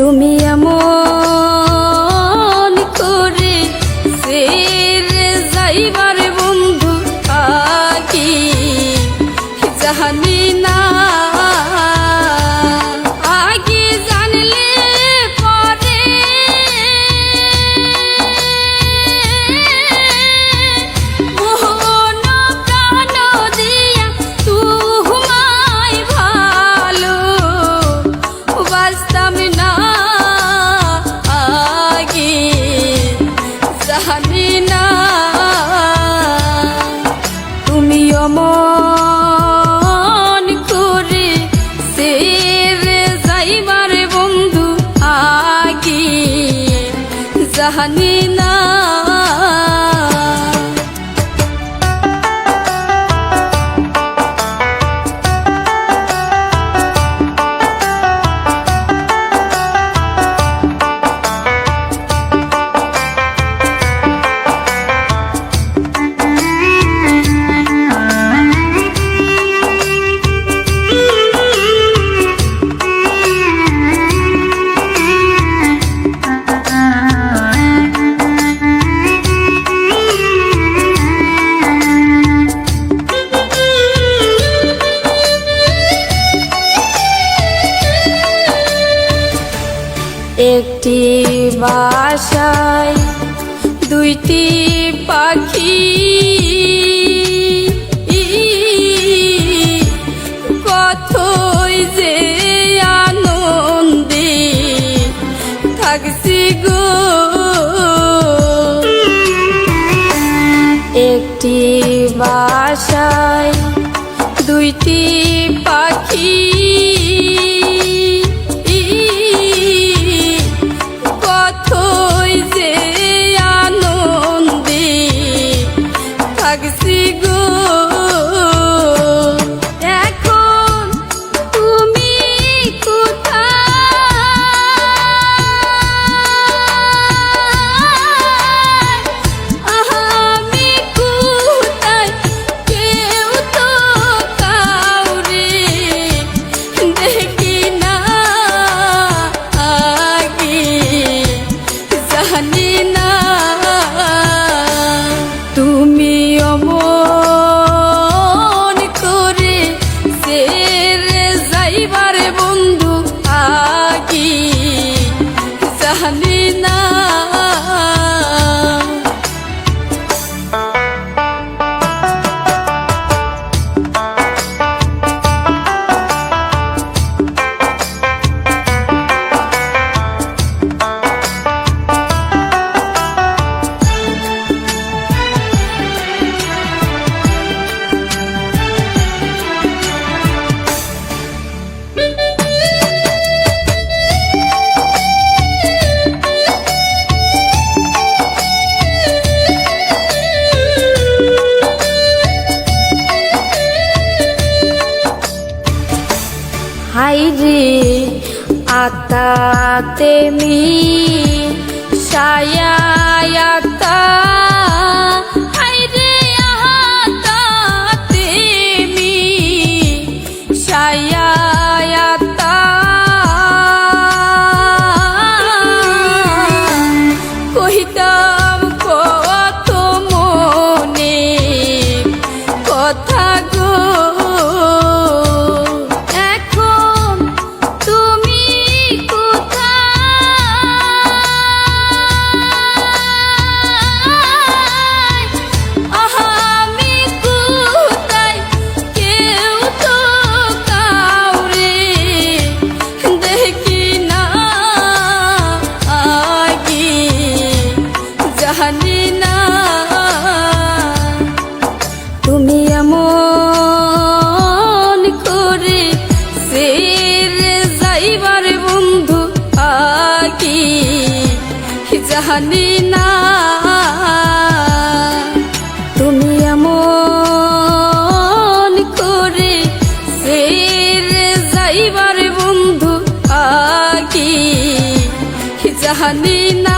tu me amou. জাহানি একটি বাসায় দুইটি পাখি। কথই যে আনন্দে থাকছি গো। একটি বাসায় দুইটি গো। আতাতে মি সায়ায়াতা হাইরে আতাতে মি সায়ায়াতা কহিতা জানি না। তুমি এমন করে যাইবার বন্ধু আকি জানি না